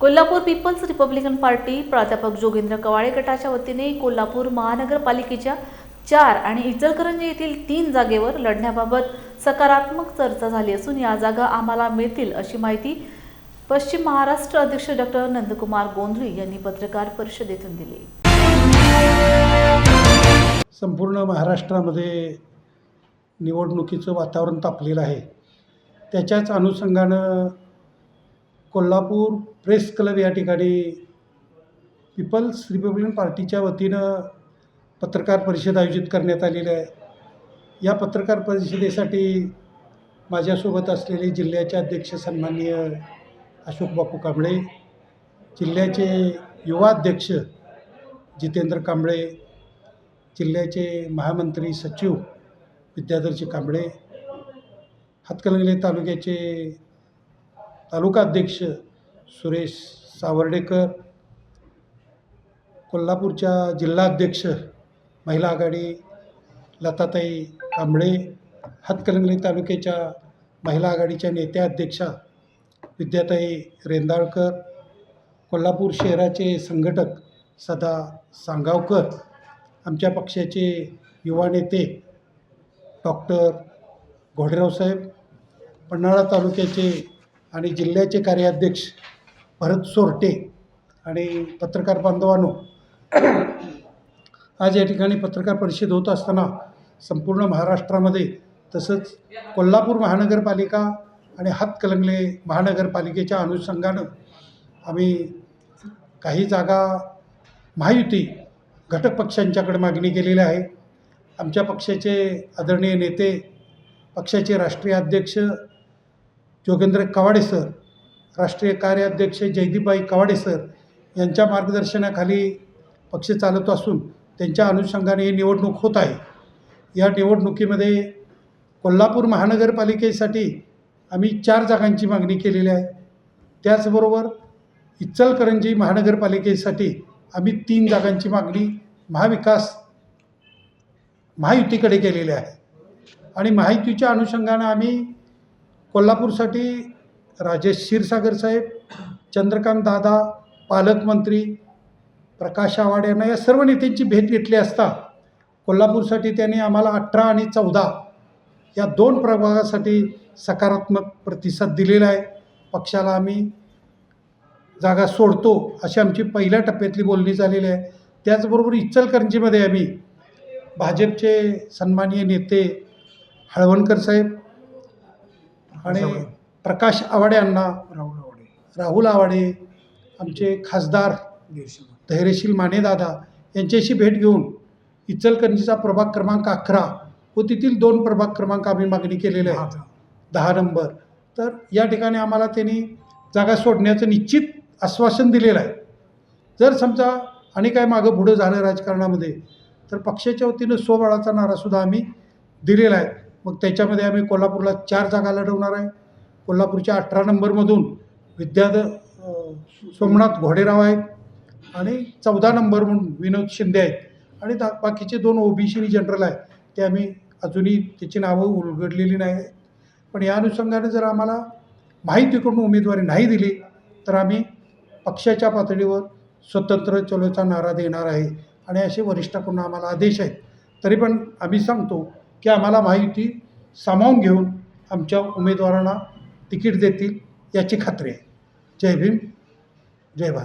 Kolhapur people's Republican party प्राध्यापक जोगेंद्र कवाळे गटाच्या वतीने कोल्हापूर महानगरपालिकेच्या चार आणि इचलकरंजी येथील तीन जागेवर लढण्याबाबत सकारात्मक चर्चा झाली असून या जागा आम्हाला मिळतील अशी माहिती पश्चिम महाराष्ट्र अध्यक्ष डॉक्टर नंदकुमार गोंधळी यांनी पत्रकार परिषदेतून दिली. संपूर्ण महाराष्ट्रामध्ये निवडणुकीचं वातावरण तापलेलं आहे. त्याच्याच अनुषंगानं कोल्हापूर प्रेस क्लब या ठिकाणी पीपल्स रिपब्लिकन पार्टीच्या वतीनं पत्रकार परिषद आयोजित करण्यात आलेली आहे. या पत्रकार परिषदेसाठी माझ्यासोबत असलेले जिल्ह्याचे अध्यक्ष सन्माननीय अशोक बापू कांबळे जिल्ह्याचे युवा अध्यक्ष जितेंद्र कांबळे जिल्ह्याचे महामंत्री सचिव विद्याधरजी कांबळे हातकणंगले तालुक्याचे तालुका अध्यक्ष सुरेश सावर्डेकर कोल्हापूरच्या जिल्हाध्यक्ष महिला आघाडी लताताई कांबळे हातकलंगले तालुक्याच्या महिला आघाडीच्या नेत्या अध्यक्षा विद्याताई रेंदाळकर कोल्हापूर शहराचे संघटक सदा सांगावकर आमच्या पक्षाचे युवा नेते डॉक्टर घोडेराव साहेब पन्हाळा तालुक्याचे आणि जिल्ह्याचे कार्याध्यक्ष भरत सोरटे आणि पत्रकार बांधवांनो आज या ठिकाणी पत्रकार परिषद होत असताना संपूर्ण महाराष्ट्रामध्ये तसंच कोल्हापूर महानगरपालिका आणि हातकलंगले महानगरपालिकेच्या अनुषंगानं आम्ही काही जागा महायुती घटक पक्षांच्याकडे मागणी केलेली आहे. आमच्या पक्षाचे आदरणीय नेते पक्षाचे राष्ट्रीय अध्यक्ष जोगेंद्र कवाडे सर राष्ट्रीय कार्याध्यक्ष जयदीपबाई कवाडे सर यांच्या मार्गदर्शनाखाली पक्ष चालत असून त्यांच्या अनुषंगाने ही निवडणूक होत आहे. या निवडणुकीमध्ये कोल्हापूर महानगरपालिकेसाठी आम्ही चार जागांची मागणी केलेली आहे. त्याचबरोबर इचलकरंजी महानगरपालिकेसाठी आम्ही तीन जागांची मागणी महाविकास महायुतीकडे केलेली आहे. आणि महायुतीच्या अनुषंगानं आम्ही कोल्हापूरसाठी राजेश क्षीरसागर साहेब चंद्रकांत दादा पालकमंत्री प्रकाश आवाड यांना या सर्व नेत्यांची भेट घेतली असता कोल्हापूरसाठी त्यांनी आम्हाला अठरा आणि चौदा या दोन प्रभागासाठी सकारात्मक प्रतिसाद दिलेला आहे. पक्षाला आम्ही जागा सोडतो अशी आमची पहिल्या टप्प्यातली बोलणी झालेली आहे. त्याचबरोबर इचलकरंजीमध्ये आम्ही भाजपचे सन्माननीय नेते हळवणकर साहेब आणि प्रकाश आवाडे यांना राहुल आवडे. राहुल आवाडे आमचे खासदार धैर्यशील मानेदादा यांच्याशी भेट घेऊन इचलकरंजीचा प्रभाग क्रमांक अकरा व तेथील दोन प्रभाग क्रमांक आम्ही मागणी केलेले आहे दहा नंबर. तर या ठिकाणी आम्हाला त्यांनी जागा सोडण्याचं निश्चित आश्वासन दिलेलं आहे. जर समजा आणि काय मागं पुढं झालं राजकारणामध्ये तर पक्षाच्या वतीनं स्वबळाचा नारासुद्धा आम्ही दिलेला आहे. मग त्याच्यामध्ये आम्ही कोल्हापूरला चार जागा लढवणार आहे. कोल्हापूरच्या अठरा नंबरमधून विद्याध सोमनाथ घोडेराव आहेत आणि चौदा नंबर म्हणून विनोद शिंदे आहेत. आणि दा बाकीचे दोन ओबीसी जनरल आहेत. ते आम्ही अजूनही त्याची नावं उलगडलेली नाही आहेत पण या अनुषंगाने जर आम्हाला माहितीकडून उमेदवारी नाही दिली तर आम्ही पक्षाच्या पातळीवर स्वतंत्र चलोचा नारा देणार आहे. आणि असे वरिष्ठाकडून आम्हाला आदेश आहेत. तरी पण आम्ही सांगतो की आम्हाला माहिती सामावून घेऊन आमच्या उमेदवारांना तिकीट देतील याची खात्री आहे. जय भीम जय भारत.